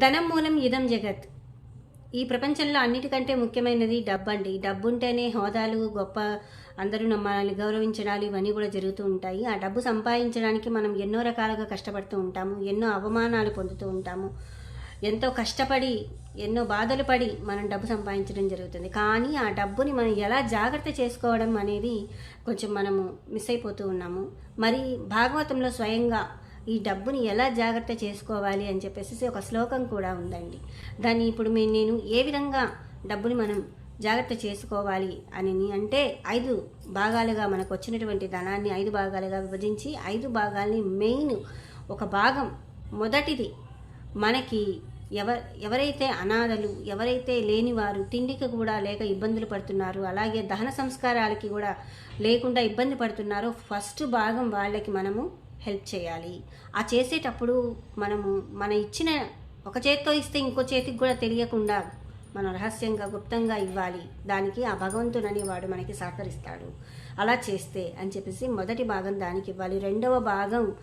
ధనం మూలం ఇదం జగత్. ఈ ప్రపంచంలో అన్నిటికంటే ముఖ్యమైనది డబ్బు అండి డబ్బు ఉంటేనే హోదాలు గొప్ప అందరూ నమ్మాలని గౌరవించడాలు ఇవన్నీ కూడా జరుగుతూ ఉంటాయి. ఆ డబ్బు సంపాదించడానికి మనం ఎన్నో రకాలుగా కష్టపడుతూ ఉంటాము ఎన్నో అవమానాలు పొందుతూ ఉంటాము ఎంతో కష్టపడి ఎన్నో బాధలు పడి మనం డబ్బు సంపాదించడం జరుగుతుంది. కానీ ఆ డబ్బుని మనం ఎలా జాగ్రత్త చేసుకోవడం అనేది కొంచెం మనము మిస్ అయిపోతూ ఉన్నాము. మరి భాగవతంలో స్వయంగా ఈ డబ్బుని ఎలా జాగ్రత్త చేసుకోవాలి అని చెప్పేసి ఒక శ్లోకం కూడా ఉందండి. దాన్ని ఇప్పుడు మే- నేను ఏ విధంగా డబ్బుని మనం జాగ్రత్త చేసుకోవాలి అని అంటే ఐదు భాగాలుగా మనకు వచ్చినటువంటి ధనాన్ని ఐదు భాగాలుగా విభజించి ఐదు భాగాల్ని మెయిన్ ఒక భాగం మొదటిది మనకి ఎవ ఎవరైతే అనాథలు ఎవరైతే లేనివారు తిండికి కూడా లేక ఇబ్బందులు పడుతున్నారు అలాగే దహన సంస్కారాలకి కూడా లేకుండా ఇబ్బంది పడుతున్నారో ఫస్ట్ భాగం వాళ్ళకి మనము హెల్ప్ చేయాలి. ఆ చేసేటప్పుడు మనము మన ఇచ్చిన ఒక చేత్తో ఇస్తే ఇంకో చేతికి కూడా తెలియకుండా మనం రహస్యంగా గుప్తంగా ఇవ్వాలి. దానికి ఆ భగవంతుడు అనేవాడు మనకి సహకరిస్తాడు. అలా చేస్తే అని చెప్పేసి మొదటి భాగం దానికి ఇవ్వాలి. రెండవ భాగం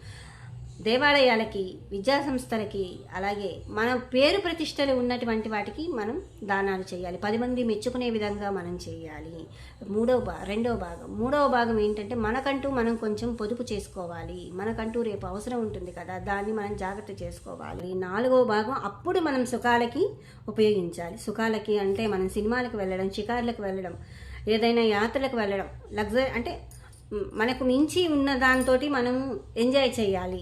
దేవాలయాలకి విద్యాసంస్థలకి అలాగే మన పేరు ప్రతిష్టలు ఉన్నటువంటి వాటికి మనం దానాలు చేయాలి. పది మంది మెచ్చుకునే విధంగా మనం చేయాలి. మూడవ భా రెండవ భాగం. మూడవ భాగం ఏంటంటే మనకంటూ మనం కొంచెం పొదుపు చేసుకోవాలి. మనకంటూ రేపు అవసరం ఉంటుంది కదా దాన్ని మనం జాగ్రత్త చేసుకోవాలి. నాలుగవ భాగం అప్పుడు మనం సుఖాలకి ఉపయోగించాలి. సుఖాలకి అంటే మనం సినిమాలకు వెళ్ళడం షికార్లకు వెళ్ళడం ఏదైనా యాత్రలకు వెళ్ళడం లగ్జరీ అంటే మనకు మించి ఉన్న దాంతో మనం ఎంజాయ్ చేయాలి.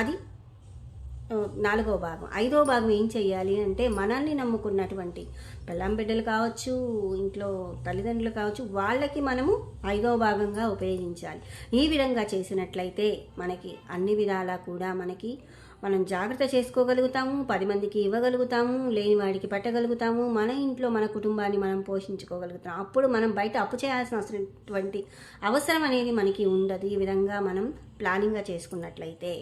అది నాలుగో భాగం. ఐదో భాగం ఏం చేయాలి అంటే మనల్ని నమ్ముకున్నటువంటి పెళ్ళాం బిడ్డలు కావచ్చు ఇంట్లో తల్లిదండ్రులు కావచ్చు వాళ్ళకి మనము ఐదో భాగంగా ఉపయోగించాలి. ఈ విధంగా చేసినట్లయితే మనకి అన్ని విధాలా కూడా మనకి మనం జాగ్రత్త చేసుకోగలుగుతాము పది మందికి ఇవ్వగలుగుతాము లేని వాడికి పెట్టగలుగుతాము మన ఇంట్లో మన కుటుంబాన్ని మనం పోషించుకోగలుగుతాం. అప్పుడు మనం బయట అప్పు చేయాల్సిన అవసరటువంటి అవసరం అనేది మనకి ఉండదు. ఈ విధంగా మనం ప్లానింగ్గా చేసుకున్నట్లయితే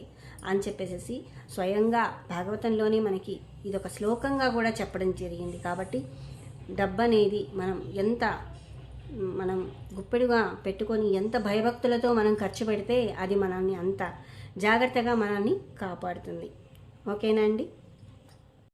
అని చెప్పేసి స్వయంగా భాగవతంలోనే మనకి ఇది ఒక శ్లోకంగా కూడా చెప్పడం జరిగింది. కాబట్టి డబ్బు అనేది మనం ఎంత మనం గుప్పెడుగా పెట్టుకొని ఎంత భయభక్తులతో మనం ఖర్చు పెడితే అది మనల్ని అంత జాగ్రత్తగా మనల్ని కాపాడుతుంది. ఓకేనా అండి?